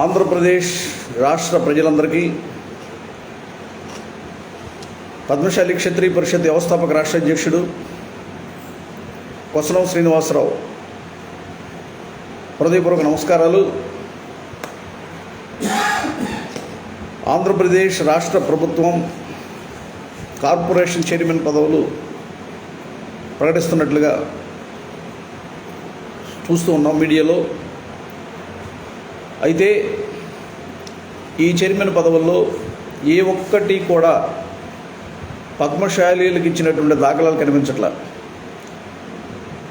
ఆంధ్రప్రదేశ్ రాష్ట్ర ప్రజలందరికీ పద్మశాలి క్షత్రియ పరిషత్ వ్యవస్థాపక రాష్ట్ర అధ్యక్షుడు కొసనం శ్రీనివాసరావు హృదయపూర్వక నమస్కారాలు. ఆంధ్రప్రదేశ్ రాష్ట్ర ప్రభుత్వం కార్పొరేషన్ చైర్మన్ పదవులు ప్రకటిస్తున్నట్లుగా చూస్తూ ఉన్నాం మీడియాలో. అయితే ఈ చైర్మన్ పదవుల్లో ఏ ఒక్కటి కూడా పద్మశాలీలకు ఇచ్చినటువంటి దాఖలాలు కనిపించట్లా.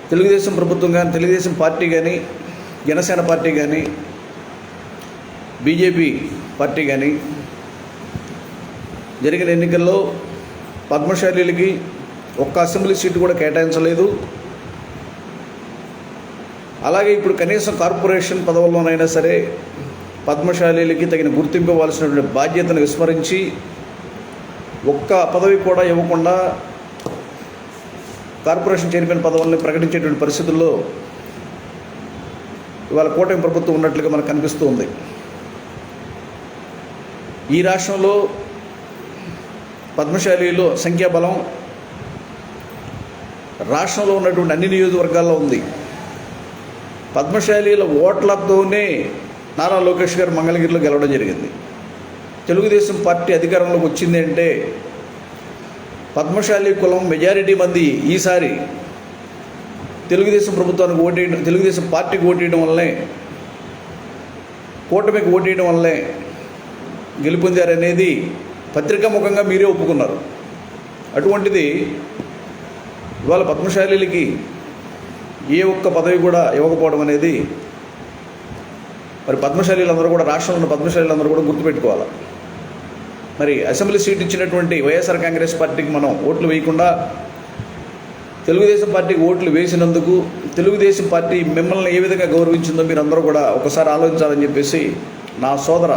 తెలుగుదేశం ప్రభుత్వం కానీ తెలుగుదేశం పార్టీ కానీ జనసేన పార్టీ కానీ బీజేపీ పార్టీ కానీ జరిగిన ఎన్నికల్లో పద్మశాలీలకి ఒక్క అసెంబ్లీ సీటు కూడా కేటాయించలేదు. అలాగే ఇప్పుడు కనీసం కార్పొరేషన్ పదవుల్లోనైనా సరే పద్మశాలీలకి తగిన గుర్తింపు ఇవ్వాల్సినటువంటి బాధ్యతను విస్మరించి ఒక్క పదవి కూడా ఇవ్వకుండా కార్పొరేషన్ చైర్మన్ పదవుల్ని ప్రకటించేటువంటి పరిస్థితుల్లో ఇవాళ కూటమి ప్రభుత్వం ఉన్నట్లుగా మనకు కనిపిస్తూ ఉంది. ఈ రాష్ట్రంలో పద్మశాలీలో సంఖ్యాబలం రాష్ట్రంలో ఉన్నటువంటి అన్ని నియోజకవర్గాల్లో ఉంది. పద్మశాలీల ఓట్లతోనే నారా లోకేష్ గారు మంగళగిరిలో గెలవడం జరిగింది. తెలుగుదేశం పార్టీ అధికారంలోకి వచ్చింది అంటే పద్మశాలి కులం మెజారిటీ మంది ఈసారి తెలుగుదేశం ప్రభుత్వానికి ఓటేయడం తెలుగుదేశం పార్టీకి ఓటేయడం వల్లనే కూటమికి ఓటేయడం వల్లనే గెలుపొందారనేది పత్రికాముఖంగా మీరే ఒప్పుకున్నారు. అటువంటిది ఇవాళ పద్మశాలీలకి ఏ ఒక్క పదవి కూడా ఇవ్వకపోవడం అనేది మరి పద్మశాలీలందరూ కూడా రాష్ట్రంలో ఉన్న పద్మశాలీలందరూ కూడా గుర్తుపెట్టుకోవాలి? మరి అసెంబ్లీ సీట్ ఇచ్చినటువంటి వైఎస్ఆర్ కాంగ్రెస్ పార్టీకి మనం ఓట్లు వేయకుండా తెలుగుదేశం పార్టీకి ఓట్లు వేసినందుకు తెలుగుదేశం పార్టీ మిమ్మల్ని ఏ విధంగా గౌరవించిందో మీరు అందరూ కూడా ఒకసారి ఆలోచించాలని చెప్పేసి నా సోదర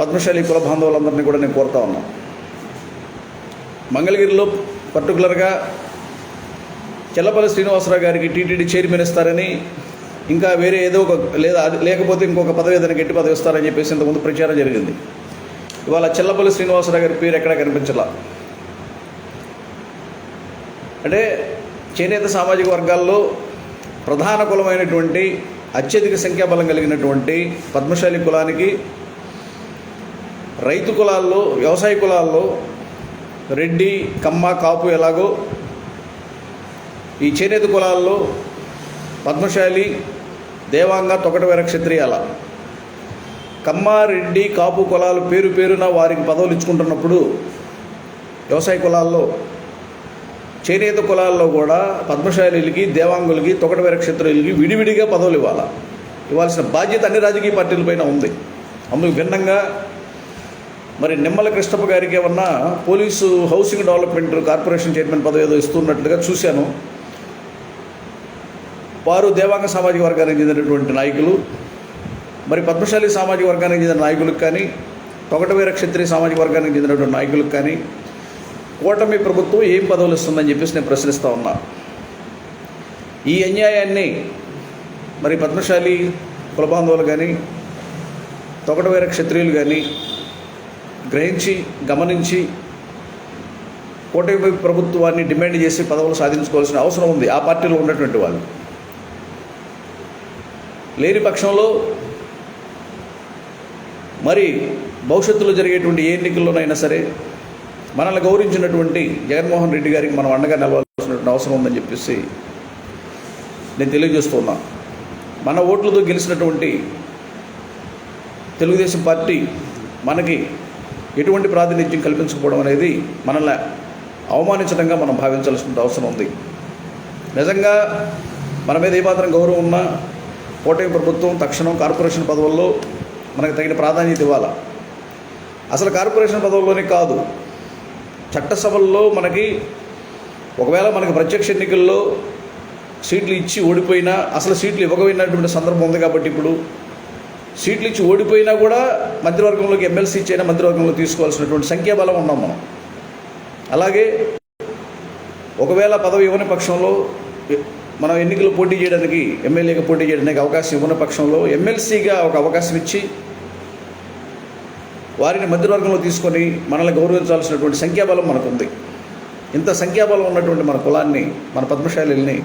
పద్మశాలి కుల బాంధవులందరినీ కూడా నేను కోరుతా ఉన్నాను మంగళగిరిలో పర్టికులర్గా చెల్లపల్లి శ్రీనివాసరావు గారికి టీటీడీ చైర్మన్ ఇస్తారని ఇంకా వేరే ఏదో ఒక లేదా లేకపోతే ఇంకొక పదవి ఏదైనా గట్టి పదవి ఇస్తారని చెప్పేసి ఇంతకుముందు ప్రచారం జరిగింది. ఇవాళ చెల్లపల్లి శ్రీనివాసరావు గారి పేరు ఎక్కడా కనిపించలా. అంటే చేనేత సామాజిక వర్గాల్లో ప్రధాన కులమైనటువంటి అత్యధిక సంఖ్యాబలం కలిగినటువంటి పద్మశాలి కులానికి రైతు కులాల్లో వ్యవసాయ కులాల్లో రెడ్డి కమ్మ కాపు ఎలాగో ఈ చేనేత కులాల్లో పద్మశాలి దేవాంగ తొకట క్షత్రియాల కమ్మారెడ్డి కాపు కులాలు పేరు పేరున వారికి పదవులు ఇచ్చుకుంటున్నప్పుడు వ్యవసాయ కులాల్లో చేనేత కులాల్లో కూడా పద్మశాలీలకి దేవాంగులకి తొకటవేర క్షత్రియులకి విడివిడిగా పదవులు ఇవ్వాలి? ఇవ్వాల్సిన బాధ్యత అన్ని రాజకీయ పార్టీలపైన ఉంది. అందుకు భిన్నంగా మరి నిమ్మల కృష్ణప్ప గారికి ఏమన్నా police housing development corporation chairman పదవి ఏదో ఇస్తున్నట్లుగా చూశాను. వారు దేవాంగ సామాజిక వర్గానికి చెందినటువంటి నాయకులు మరి పద్మశాలి సామాజిక వర్గానికి చెందిన నాయకులకు కానీ తొగటవీర క్షత్రియ సామాజిక వర్గానికి చెందినటువంటి నాయకులకు కానీ కూటమి ప్రభుత్వం ఏం పదవులు ఇస్తుందని చెప్పేసి నేను ప్రశ్నిస్తూ ఉన్నా. ఈ అన్యాయాన్ని మరి పద్మశాలి కులబాంధవులు కానీ తొగటవీర క్షత్రియులు కానీ గ్రహించి గమనించి కూటమి ప్రభుత్వాన్ని డిమాండ్ చేసి పదవులు సాధించుకోవాల్సిన అవసరం ఉంది. ఆ పార్టీలో ఉన్నటువంటి వాళ్ళు. లేని పక్షంలో మరి భవిష్యత్తులో జరిగేటువంటి ఏ ఎన్నికల్లోనైనా సరే మనల్ని గౌరవించినటువంటి జగన్మోహన్ రెడ్డి గారికి మనం అండగా నిలవాల్సినటువంటి అవసరం ఉందని చెప్పేసి నేను తెలియజేస్తున్నా మన ఓట్లతో గెలిచినటువంటి తెలుగుదేశం పార్టీ మనకి ఎటువంటి ప్రాతినిధ్యం కల్పించకపోవడం అనేది మనల్ని అవమానించడంగా మనం భావించాల్సిన అవసరం ఉంది. నిజంగా మన మీద ఏమాత్రం గౌరవం ఉన్నా కూటమి ప్రభుత్వం తక్షణం కార్పొరేషన్ పదవుల్లో మనకు తగిన ప్రాధాన్యత ఇవ్వాలి? అసలు కార్పొరేషన్ పదవుల్లోనే కాదు చట్టసభల్లో మనకి ఒకవేళ మనకి ప్రత్యక్ష ఎన్నికల్లో సీట్లు ఇచ్చి ఓడిపోయినా అసలు సీట్లు ఇవ్వకపోయినటువంటి సందర్భం ఉంది కాబట్టి ఇప్పుడు సీట్లు ఇచ్చి ఓడిపోయినా కూడా మంత్రివర్గంలోకి ఎమ్మెల్సీ ఇచ్చైనా మంత్రివర్గంలో తీసుకోవాల్సినటువంటి సంఖ్యాబలం ఉన్నాం మనం. అలాగే ఒకవేళ పదవి ఇవ్వని పక్షంలో మనం ఎన్నికలు పోటీ చేయడానికి ఎమ్మెల్యేగా పోటీ చేయడానికి అవకాశం ఇవ్వని పక్షంలో ఎమ్మెల్సీగా ఒక అవకాశం ఇచ్చి వారిని మధ్యవర్గంలో తీసుకొని మనల్ని గౌరవించాల్సినటువంటి సంఖ్యాబలం మనకుంది. ఇంత సంఖ్యాబలం ఉన్నటువంటి మన కులాన్ని మన పద్మశాలిని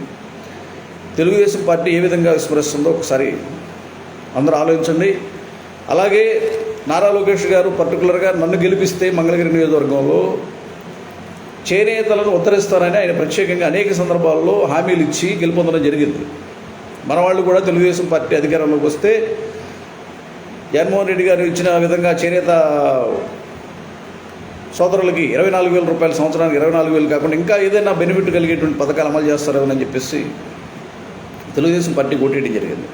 తెలుగుదేశం పార్టీ ఏ విధంగా విస్మరిస్తుందో ఒకసారి అందరూ ఆలోచించండి. అలాగే నారా లోకేష్ గారు పర్టికులర్గా నన్ను గెలిపిస్తే మంగళగిరి నియోజకవర్గంలో చేనేతలను ఉద్ధరిస్తారని ఆయన ప్రత్యేకంగా అనేక సందర్భాల్లో హామీలు ఇచ్చి గెలుపొందడం జరిగింది. మన వాళ్ళు కూడా తెలుగుదేశం పార్టీ అధికారంలోకి వస్తే జగన్మోహన్ రెడ్డి గారు ఇచ్చిన విధంగా చేనేత సోదరులకి ఇరవై నాలుగు వేల రూపాయల సంవత్సరానికి ఇరవై నాలుగు వేలు కాకుండా ఇంకా ఏదైనా బెనిఫిట్ కలిగేటువంటి పథకాలు అమలు చేస్తారేమని చెప్పేసి తెలుగుదేశం పార్టీ కొట్టేయడం జరిగింది.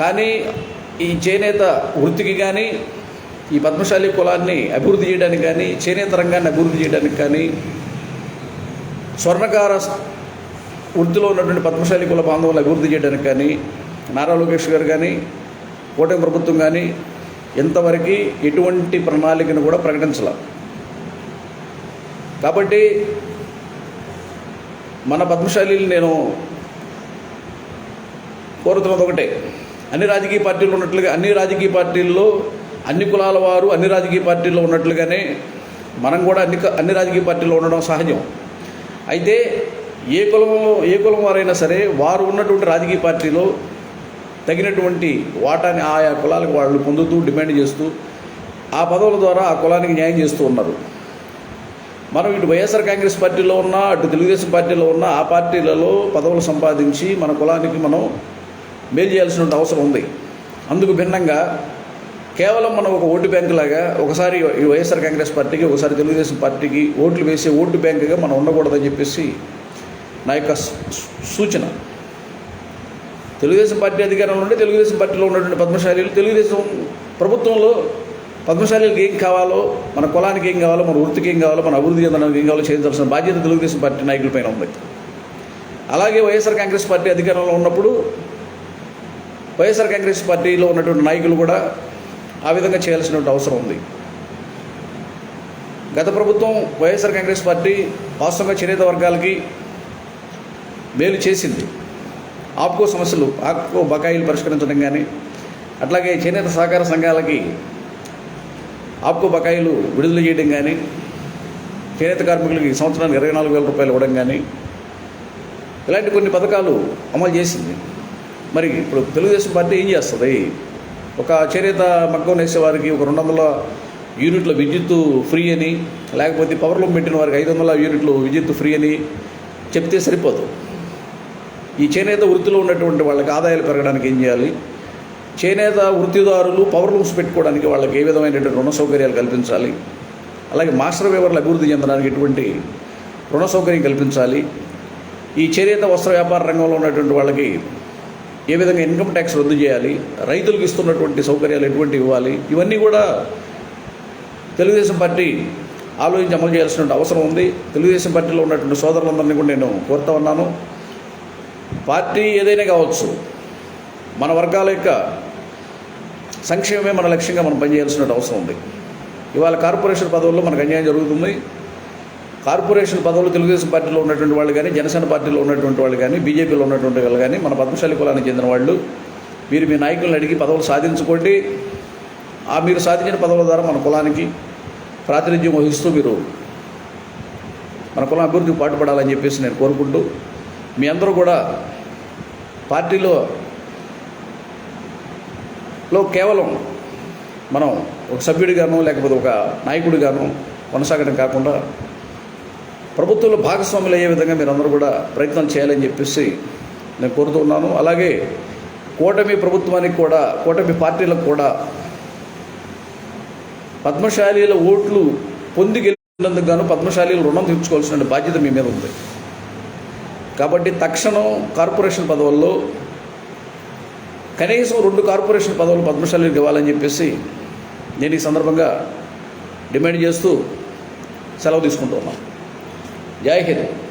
కానీ ఈ చేనేత వృత్తికి కానీ ఈ పద్మశాలి కులాన్ని అభివృద్ధి చేయడానికి కానీ చేనేత రంగాన్ని అభివృద్ధి చేయడానికి కానీ స్వర్ణకార వృత్తిలో ఉన్నటువంటి పద్మశాలి కుల బాంధవులు అభివృద్ధి చేయడానికి కానీ నారా లోకేష్ గారు కానీ కూటమి ప్రభుత్వం కానీ ఇంతవరకు ఎటువంటి ప్రణాళికను కూడా ప్రకటించాల. కాబట్టి మన పద్మశాలిని నేను కోరుతున్నది ఒకటే. అన్ని రాజకీయ పార్టీలు ఉన్నట్లుగా అన్ని రాజకీయ పార్టీల్లో అన్ని కులాల వారు అన్ని రాజకీయ పార్టీల్లో ఉన్నట్లుగానే మనం కూడా అన్ని అన్ని రాజకీయ పార్టీల్లో ఉండడం సహజం. అయితే ఏ కులం ఏ కులం వారైనా సరే వారు ఉన్నటువంటి రాజకీయ పార్టీలో తగినటువంటి వాటాని ఆయా కులాలకు వాళ్ళు పొందుతూ డిమాండ్ చేస్తూ ఆ పదవుల ద్వారా ఆ కులానికి న్యాయం చేస్తూ ఉన్నారు. మనం ఇటు వైఎస్ఆర్ కాంగ్రెస్ పార్టీలో ఉన్నా అటు తెలుగుదేశం పార్టీలో ఉన్నా ఆ పార్టీలలో పదవులు సంపాదించి మన కులానికి మనం మేలు చేయాల్సిన అవసరం ఉంది. అందుకు భిన్నంగా కేవలం మనం ఒక ఓటు బ్యాంక్ లాగా ఒకసారి ఈ వైఎస్ఆర్ కాంగ్రెస్ పార్టీకి ఒకసారి తెలుగుదేశం పార్టీకి ఓట్లు వేసే ఓటు బ్యాంకుగా మనం ఉండకూడదని చెప్పేసి నా యొక్క సూచన. తెలుగుదేశం పార్టీ అధికారంలో ఉంటే తెలుగుదేశం పార్టీలో ఉన్నటువంటి పద్మశాలీలు తెలుగుదేశం ప్రభుత్వంలో పద్మశాలీలకు ఏం కావాలో మన కులానికి ఏం కావాలో మన వృత్తికి ఏం కావాలో మన అభివృద్ధి చెందడానికి ఏం కావాలో చేయించాల్సిన బాధ్యత తెలుగుదేశం పార్టీ నాయకులపైన ఉంది. అలాగే వైఎస్ఆర్ కాంగ్రెస్ పార్టీ అధికారంలో ఉన్నప్పుడు వైఎస్ఆర్ కాంగ్రెస్ పార్టీలో ఉన్నటువంటి నాయకులు కూడా ఆ విధంగా చేయాల్సినటువంటి అవసరం ఉంది. గత ప్రభుత్వం వైఎస్ఆర్ కాంగ్రెస్ పార్టీ వాస్తవంగా చేనేత వర్గాలకి మేలు చేసింది. ఆప్కో సమస్యలు ఆప్కో బకాయిలు పరిష్కరించడం కానీ అట్లాగే చేనేత సహకార సంఘాలకి ఆప్కో బకాయిలు విడుదల చేయడం కానీ చేనేత కార్మికులకి సంవత్సరానికి ఇరవై నాలుగు వేల రూపాయలు ఇవ్వడం కానీ ఇలాంటి కొన్ని పథకాలు అమలు చేసింది. మరి ఇప్పుడు తెలుగుదేశం పార్టీ ఏం చేస్తుంది? ఒక చేనేత మగ్గం వేసే వారికి ఒక రెండు వందల యూనిట్ల విద్యుత్తు ఫ్రీ అని లేకపోతే పవర్ లూమ్ పెట్టిన వారికి ఐదు వందల యూనిట్లు విద్యుత్తు ఫ్రీ అని చెప్తే సరిపోదు. ఈ చేనేత వృత్తిలో ఉన్నటువంటి వాళ్ళకి ఆదాయాలు పెరగడానికి ఏం చేయాలి? చేనేత వృత్తిదారులు పవర్ లూమ్స్ పెట్టుకోవడానికి వాళ్ళకి ఏ విధమైనటువంటి రుణ సౌకర్యాలు కల్పించాలి? అలాగే మాస్టర్ వేవర్లు అభివృద్ధి చెందడానికి ఎటువంటి రుణ సౌకర్యం కల్పించాలి? ఈ చేనేత వస్త్ర వ్యాపార రంగంలో ఉన్నటువంటి వాళ్ళకి ఏ విధంగా ఇన్కమ్ ట్యాక్స్ రద్దు చేయాలి రైతులకు ఇస్తున్నటువంటి సౌకర్యాలు ఎటువంటి ఇవ్వాలి ఇవన్నీ కూడా తెలుగుదేశం పార్టీ ఆలోచించి అమలు చేయాల్సిన అవసరం ఉంది. తెలుగుదేశం పార్టీలో ఉన్నటువంటి సోదరులందరినీ కూడా నేను కోరుతా ఉన్నాను. పార్టీ ఏదైనా కావచ్చు మన వర్గాల యొక్క సంక్షేమమే మన లక్ష్యంగా మనం పనిచేయాల్సిన అవసరం ఉంది. ఇవాళ కార్పొరేషన్ పదవుల్లో మనకు అన్యాయం జరుగుతుంది. కార్పొరేషన్ పదవులు తెలుగుదేశం పార్టీలో ఉన్నటువంటి వాళ్ళు కానీ జనసేన పార్టీలో ఉన్నటువంటి వాళ్ళు కానీ బీజేపీలో ఉన్నటువంటి వాళ్ళు కానీ మన పద్మశాలి కులానికి చెందిన వాళ్ళు మీరు మీ నాయకులను అడిగి పదవులు సాధించుకోండి. ఆ మీరు సాధించిన పదవుల ద్వారా మన కులానికి ప్రాతినిధ్యం వహిస్తూ మీరు మన కులం అభివృద్ధికి పాటుపడాలని చెప్పేసి నేను కోరుకుంటూ మీ అందరూ కూడా పార్టీలో లో కేవలం మనం ఒక సభ్యుడిగాను లేకపోతే ఒక నాయకుడిగాను కొనసాగడం కాకుండా ప్రభుత్వంలో భాగస్వాములు అయ్యే విధంగా మీరు అందరూ కూడా ప్రయత్నం చేయాలని చెప్పేసి నేను కోరుతున్నాను అలాగే కూటమి ప్రభుత్వానికి కూడా కూటమి పార్టీలకు కూడా పద్మశాలీల ఓట్లు పొంది గెలిచినందుకు గాను పద్మశాలీలు రుణం తీర్చుకోవాల్సిన బాధ్యత మీ మీద ఉంది. కాబట్టి తక్షణం కార్పొరేషన్ పదవుల్లో కనీసం రెండు కార్పొరేషన్ పదవులు పద్మశాలీలకు ఇవ్వాలని చెప్పేసి నేను ఈ సందర్భంగా డిమాండ్ చేస్తూ సెలవు తీసుకుంటున్నాను जय हिंद